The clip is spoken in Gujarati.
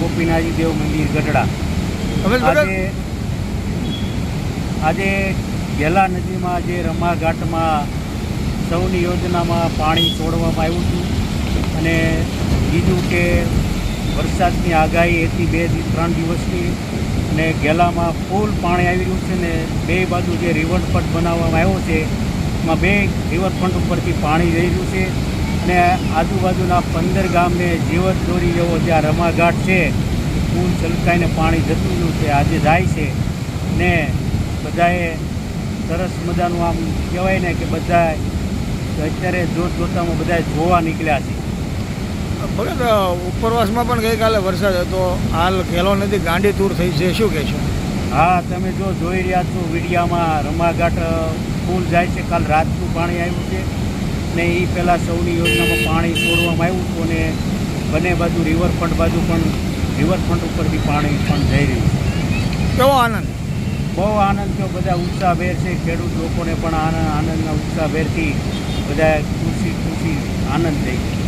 ગોપીનાથજી દેવ મંદિર ગઢડા. આજે આજે ગેલા નદીમાં જે રમાઘાટમાં સૌની યોજનામાં પાણી છોડવામાં આવ્યું હતું. અને બીજું કે વરસાદની આગાહી હતી બેથી ત્રણ દિવસની. અને ગેલામાં ફૂલ પાણી આવી રહ્યું છે ને બે બાજુ જે રિવરફ્રન્ટ બનાવવામાં આવ્યો છે એમાં બે રિવરફ્રન્ટ ઉપરથી પાણી જઈ રહ્યું છે. અને આજુબાજુના પંદર ગામને જીવત દોરી જેવો જ્યાં રમાઘાટ છે. પૂલ છલકાઈને પાણી જતું રહ્યું છે. આજે જાય છે ને બધાએ સરસ મજાનું આમ કહેવાય ને કે બધા અત્યારે જોત જોતામાં બધા જોવા નીકળ્યા છે. ભગત ઉપરવાસમાં પણ ગઈકાલે વરસાદ હતો. હાલ ખેલો નથી ગાંડી તૂર થઈ છે. શું કહેશો? હા તમે જો જોઈ રહ્યા છો વિડીયામાં રમાઘાટ પુલ જાય છે. કાલ રાતનું પાણી આવ્યું છે. ને એ પહેલાં સૌની યોજનામાં પાણી છોડવામાં આવ્યું હતું અને બંને બાજુ રિવરફ્રન્ટ બાજુ પણ રિવરફ્રન્ટ ઉપરથી પાણી પણ જઈ રહ્યું છે. કેવો આનંદ? બહુ આનંદ થયો બધા ઉત્સાહભેર છે ખેડૂત લોકોને પણ આનંદ આનંદના ઉત્સાહભેરથી બધા ખુશી ખુશી આનંદ થઈ ગયો.